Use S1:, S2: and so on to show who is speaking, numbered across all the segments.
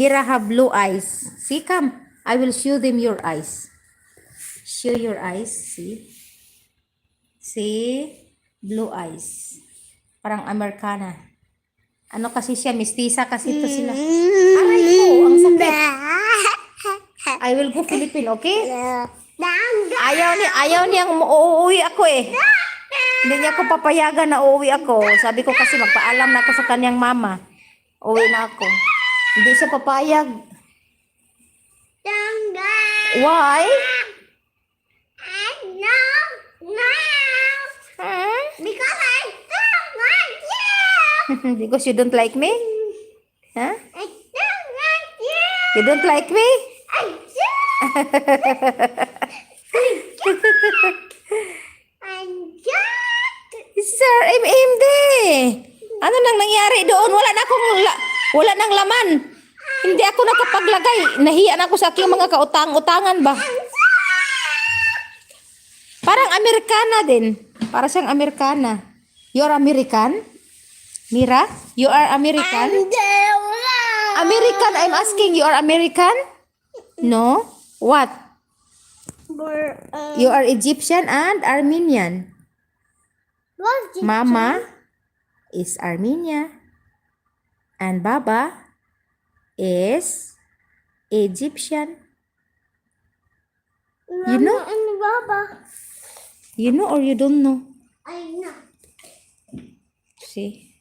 S1: Mira have blue eyes. See, come. I will show them your eyes. Show your eyes. See? See? Blue eyes. Parang Americana. Ano kasi siya? Mistisa kasi ito sila. Aray ko, ang sakit. I will go Philippine, okay? Ayaw ni ayaw niyang uuwi ako eh. Hindi niya ako papayagan na uuwi ako. Sabi ko kasi magpaalam na ako sa kanyang mama. Uwi na ako. Hindi siya papayag. Why? Huh?
S2: Because I don't like you.
S1: Because you don't like me? Huh?
S2: I don't like you.
S1: You don't like me?
S2: I do. I do.
S1: Sir, MMD. Ano nang nangyari doon? Wala na akong la- wala nang laman. Hindi ako nakapaglagay. Nahiya na ako sa aking mga kautang-utangan ba? Parang Amerikana din. Para siyang Amerikana. You're American? Mira? You are American? American, I'm asking. You are American? No? What? You are Egyptian and Armenian. Mama is Armenia and Baba is Egyptian. You know?
S2: And Baba.
S1: You know or you don't know?
S2: I know.
S1: See?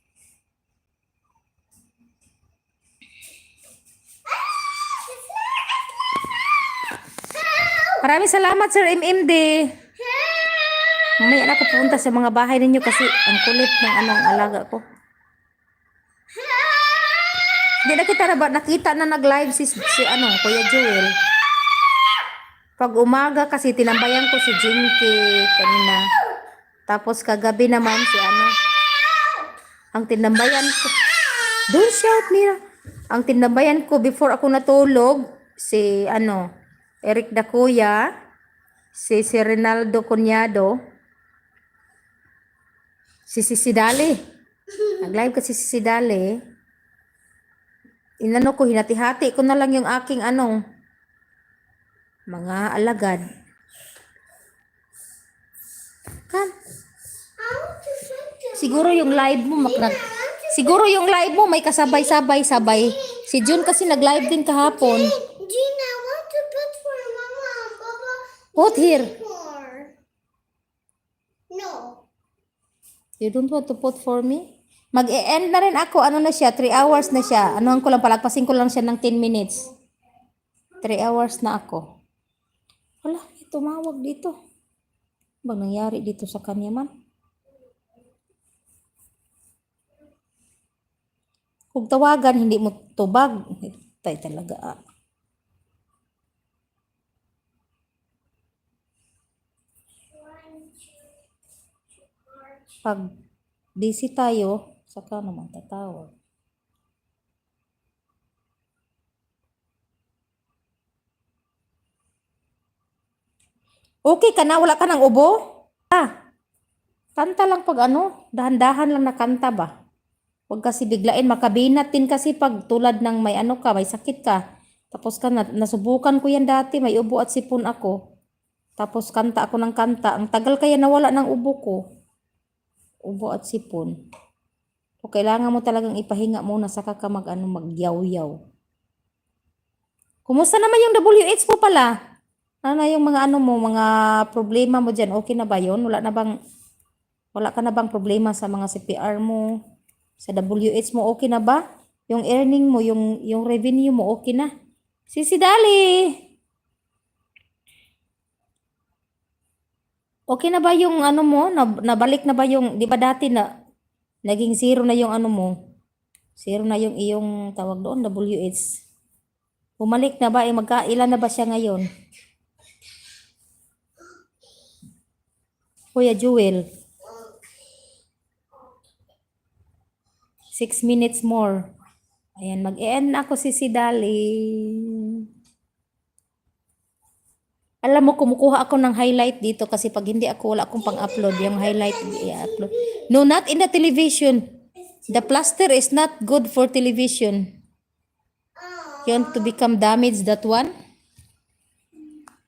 S1: Maraming salamat Sir MMD. Mamaya na ako pupunta sa mga bahay ninyo kasi ang kulit ng anong alaga ko. Hindi na kita na ba nakita na nag-live si, si ano, Kuya Joel. Pag umaga kasi tinambayan ko si Jinky kanina. Tapos kagabi naman si ano. Ang tinambayan ko. Don't shout, Mira. Ang tinambayan ko before ako natulog, si ano, Eric Dakuya, si si Rinaldo Cunyado, si Sisi Dali. Nag-live kasi si Sisi Dali. Inano ko, hinati-hati ko na lang yung aking ano, mga alagad. Come. Siguro yung live mo maknag Siguro yung live mo may kasabay-sabay sabay. Si June kasi nag-live din kahapon.
S2: Gina, want to put for Mama and Baba.
S1: Put here.
S2: No.
S1: You don't want to put for me? Mag-e-end na rin ako. Ano na siya? 3 hours na siya. Anuhan ko lang, palagpasin ko lang siya ng 10 minutes. 3 hours na ako. Wala, tumawag dito. Bang nangyari dito sa kanya man? Kung tawagan, hindi mo tubag. Tay talaga ah. Pag busy tayo, saka naman tatawag. Okay ka na? Wala ka ng ubo? Ah, kanta lang pag ano, dahan-dahan lang na kanta ba? Huwag kasi biglain, makabinat din kasi pag tulad ng may ano ka, may sakit ka. Tapos ka na, nasubukan ko yan dati, may ubo at sipon ako. Tapos kanta ako ng kanta. Ang tagal kaya nawala ng ubo ko. Ubo at sipon. O kailangan mo talagang ipahinga muna saka ka mag ano, magyaw-yaw. Kumusta naman yung WH mo pala? Ano na yung mga ano mo, mga problema mo dyan? Okay na ba yon? Wala na bang, wala ka na bang problema sa mga CPR mo? Sa WH mo, okay na ba? Yung earning mo, yung, yung revenue mo, okay na? Sisi Dali! Okay na ba yung ano mo? Nab- Nabalik na ba yung, di ba dati na, naging zero na yung ano mo? Zero na yung iyong tawag doon, WH. Bumalik na ba? Eh, magkailan na ba siya ngayon? Kuya Jewel. Six minutes more. Ayan, mag-e-end na ako si si Dali. Alam mo, kumukuha ako ng highlight dito kasi pag hindi ako, wala akong pang-upload. Yung highlight, i-upload. No, not in the television. The plaster is not good for television. You want to become damaged that one?